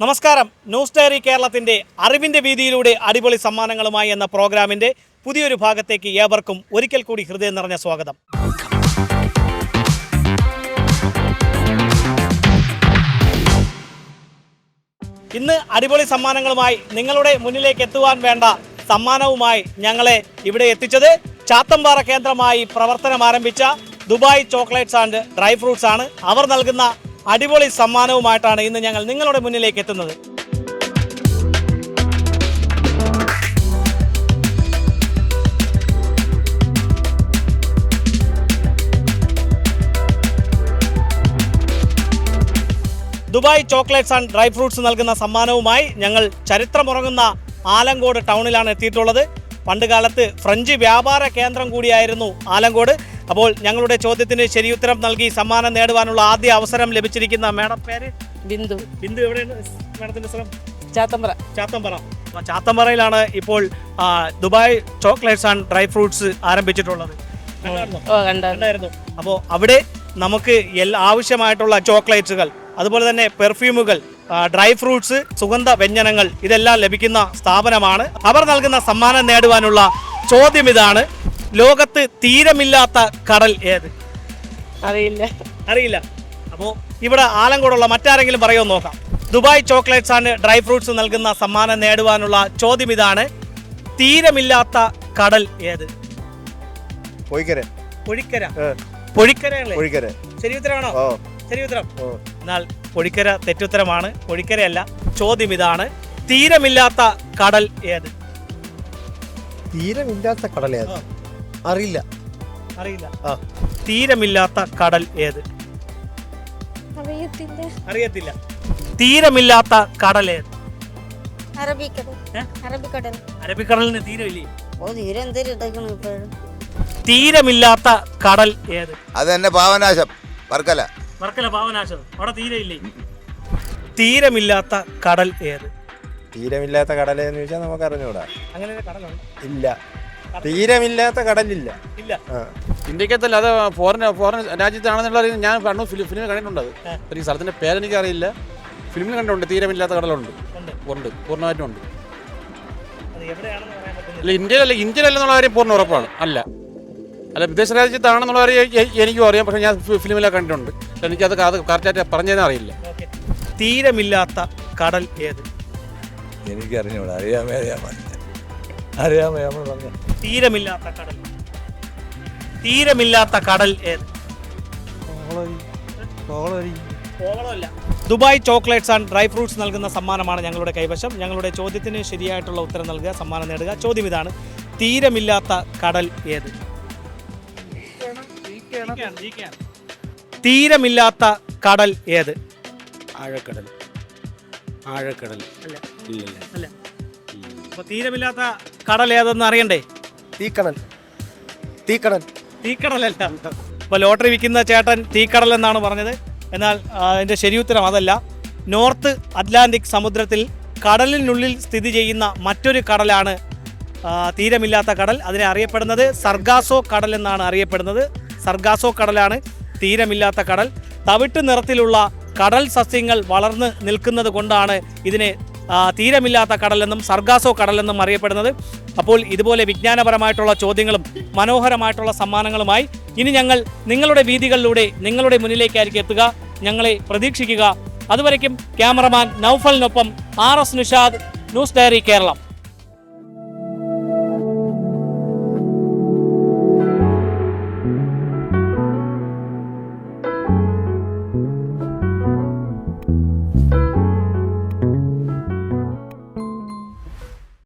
നമസ്കാരം. News diary കേരളത്തിന്റെ അറിവിന്റെ വീതിയിലൂടെ അടിപൊളി സമ്മാനങ്ങളുമായി എന്ന പ്രോഗ്രാമിന്റെ പുതിയൊരു ഭാഗത്തേക്ക് ഏവർക്കും ഒരിക്കൽ കൂടി ഹൃദയം നിറഞ്ഞ സ്വാഗതം. ഇന്ന് അടിപൊളി സമ്മാനങ്ങളുമായി നിങ്ങളുടെ മുന്നിലേക്ക് എത്തുവാൻ വേണ്ട സമ്മാനവുമായി ഞങ്ങളെ ഇവിടെ എത്തിച്ചത് ചാത്തമ്പാറ കേന്ദ്രമായി പ്രവർത്തനം ആരംഭിച്ച Dubai chocolates and dry fruits ആണ്. അവർ നൽകുന്ന അടിപൊളി സമ്മാനവുമായിട്ടാണ് ഇന്ന് ഞങ്ങൾ നിങ്ങളുടെ മുന്നിലേക്ക് എത്തുന്നത്. Dubai chocolates and dry fruits നൽകുന്ന സമ്മാനവുമായി ഞങ്ങൾ ചരിത്രമുറങ്ങുന്ന ആലങ്കോട് ടൗണിലാണ് എത്തിയിട്ടുള്ളത്. പണ്ടുകാലത്ത് ഫ്രഞ്ച് വ്യാപാര കേന്ദ്രം കൂടിയായിരുന്നു ആലങ്കോട്. അപ്പോൾ ഞങ്ങളുടെ ചോദ്യത്തിന് ശരിയുത്തരം നൽകി സമ്മാനം നേടുവാനുള്ള ആദ്യ അവസരം ലഭിച്ചിരിക്കുന്ന മേഡം പേര്? ബിന്ദു. ബിന്ദു എവിടെയാണ് മേഡത്തിന്റെ സ്ഥലം? ചാത്തമ്പ്ര. ചാത്തമ്പറ അപ്പോൾ ചാത്തമ്പറയിലാണ് ഇപ്പോൾ Dubai chocolates and dry fruits ആരംഭിച്ചിട്ടുള്ളത്. കണ്ടായിരുന്നു? അപ്പോൾ അവിടെ നമുക്ക് എല്ലാ ആവശ്യമായിട്ടുള്ള ചോക്ലേറ്റ്സുകൾ അതുപോലെ തന്നെ പെർഫ്യൂമുകൾ ഡ്രൈ ഫ്രൂട്ട്സ് സുഗന്ധ വ്യഞ്ജനങ്ങൾ ഇതെല്ലാം ലഭിക്കുന്ന സ്ഥാപനമാണ്. അവർ നൽകുന്ന സമ്മാനം നേടുവാനുള്ള ചോദ്യം ഇതാണ്. ലോകത്ത് തീരമില്ലാത്ത കടൽ ഏത്? അറിയില്ല. അറിയില്ല. അപ്പോ ഇവിടെ ആലങ്കോടുള്ള മറ്റാരെങ്കിലും പറയോ നോക്കാം. Dubai chocolates and dry fruits നൽകുന്ന സമ്മാനം നേടുവാനുള്ള ചോദ്യം ഇതാണ്. തീരമില്ലാത്ത കടൽ ഏത്? പൊഴിക്കര. പൊഴിക്കര. പൊഴിക്കര ശരി ഉത്തരമാണോ? ശരി ഉത്തരം. ഓ. എന്നാൽ പൊഴിക്കര തെറ്റുത്തരമാണ്. പൊഴിക്കരയല്ല. ചോദ്യം ഇതാണ്. തീരമില്ലാത്ത കടൽ ഏത്? തീരമില്ലാത്ത കടൽ ആ. അറിയില്ല. അറിയില്ല. ആ. തീരമില്ലാത്ത കടൽ ഏത്? അറിയത്തില്ല. അറിയത്തില്ല. തീരമില്ലാത്ത കടൽ ഏത്? അറബിക്കടൽ. ഏ? അറബിക്കടൽ. അരബിക്കടലിന് തീരമില്ലേ? ഓ തീരെ എന്തൊരു ഇട്ടേക്കണു ഇപ്പോഴും. തീരമില്ലാത്ത കടൽ ഏത്? അത് തന്നെ പാവനാശം. വർക്കല. വർക്കല പാവനാശം. അവിടെ തീരയില്ലേ? തീരമില്ലാത്ത കടൽ ഏത്? തീരമില്ലാത്ത കടലേന്ന് ചോദിച്ചാൽ നമുക്ക് അറിഞ്ഞൂടാ അങ്ങനെ ഒരു കടലുണ്ട്. ഇല്ല. തീരമില്ലാത്ത കടലില്ല. ഇല്ല. ഇന്ത്യക്കത്തല്ല അത് ഫോറിൻ ഫോറിൻ രാജ്യത്താണെന്നുള്ള അറിയുന്നത് ഞാൻ ഫിലിം ഫിലിമിൽ കണ്ടിട്ടുണ്ട് അത്. സ്ഥലത്തിന്റെ സ്ഥലത്തിന്റെ പേരെനിക്ക് അറിയില്ല ഫിലിമിൽ കണ്ടിട്ടുണ്ട് തീരമില്ലാത്ത കടലുണ്ട്. ഉണ്ട്. ഉണ്ട് പൂർണമായിട്ടും ഉണ്ട്. അത് എവിടെയാണെന്ന് പറയാൻ പറ്റുന്നില്ല. അല്ല ഇന്ത്യയിലല്ല ഇന്ത്യയിലല്ലെന്നുള്ള കാര്യം പൂർണ ഉറപ്പാണ്. അല്ല. അല്ല വിദേശ രാജ്യത്താണെന്നുള്ള കാര്യം എനിക്കും അറിയാം പക്ഷേ ഞാൻ ഫിലിമിലാണ് ഫിലിമിലൊക്കെ കണ്ടിട്ടുണ്ട്. എനിക്കത് അത് കറക്റ്റായിട്ട് പറഞ്ഞതെന്ന് അറിയില്ല. ഓക്കെ. തീരമില്ലാത്ത കടൽ ഏത്? എനിക്കറിഞ്ഞൂടെ അറിയാമേ അറിയാൻ അറിയാമേ? നമ്മൾ പറഞ്ഞു. തീരമില്ലാത്ത കടൽ. തീരമില്ലാത്ത കടൽ ഏത്? കോവളമല്ല Dubai chocolates and dry fruits നൽകുന്ന സമ്മാനമാണ് ഞങ്ങളുടെ കൈവശം. ഞങ്ങളുടെ ചോദ്യത്തിന് ശരിയായിട്ടുള്ള ഉത്തരം നൽകുക സമ്മാനം നേടുക. ചോദ്യം ഇതാണ്. തീരമില്ലാത്ത കടൽ ഏത്? തീരമില്ലാത്ത കടൽ ഏത്? ആഴക്കടൽ. ആഴക്കടൽ. അല്ല. അല്ല. തീരമില്ലാത്ത കടൽ ഏതെന്ന് അറിയണ്ടേ? തീക്കടൽ. തീക്കടൽ. തീക്കടലല്ല. അപ്പോൾ ലോട്ടറി വിൽക്കുന്ന ചേട്ടൻ തീക്കടൽ എന്നാണ് പറഞ്ഞത്. എന്നാൽ അതിന്റെ ശരിയുത്തരം അതല്ല. നോർത്ത് അറ്റ്ലാന്റിക് സമുദ്രത്തിൽ കടലിനുള്ളിൽ സ്ഥിതി ചെയ്യുന്ന മറ്റൊരു കടലാണ് തീരമില്ലാത്ത കടൽ. അതിനെ അറിയപ്പെടുന്നത് സർഗാസോ കടൽ എന്നാണ് അറിയപ്പെടുന്നത്. സർഗാസോ കടലാണ് തീരമില്ലാത്ത കടൽ. തവിട്ട് നിറത്തിലുള്ള കടൽ സസ്യങ്ങൾ വളർന്ന് നിൽക്കുന്നത് കൊണ്ടാണ് ഇതിനെ തീരമില്ലാത്ത കടലെന്നും സർഗാസോ കടലെന്നും അറിയപ്പെടുന്നത്. അപ്പോൾ ഇതുപോലെ വിജ്ഞാനപരമായിട്ടുള്ള ചോദ്യങ്ങളും മനോഹരമായിട്ടുള്ള സമ്മാനങ്ങളുമായി ഇനി ഞങ്ങൾ നിങ്ങളുടെ വീതികളിലൂടെ നിങ്ങളുടെ മുന്നിലേക്കായിരിക്കും എത്തുക. ഞങ്ങളെ പ്രതീക്ഷിക്കുക. അതുവരയ്ക്കും cameraman നൌഫലിനൊപ്പം R S Nishad news diary Keralam.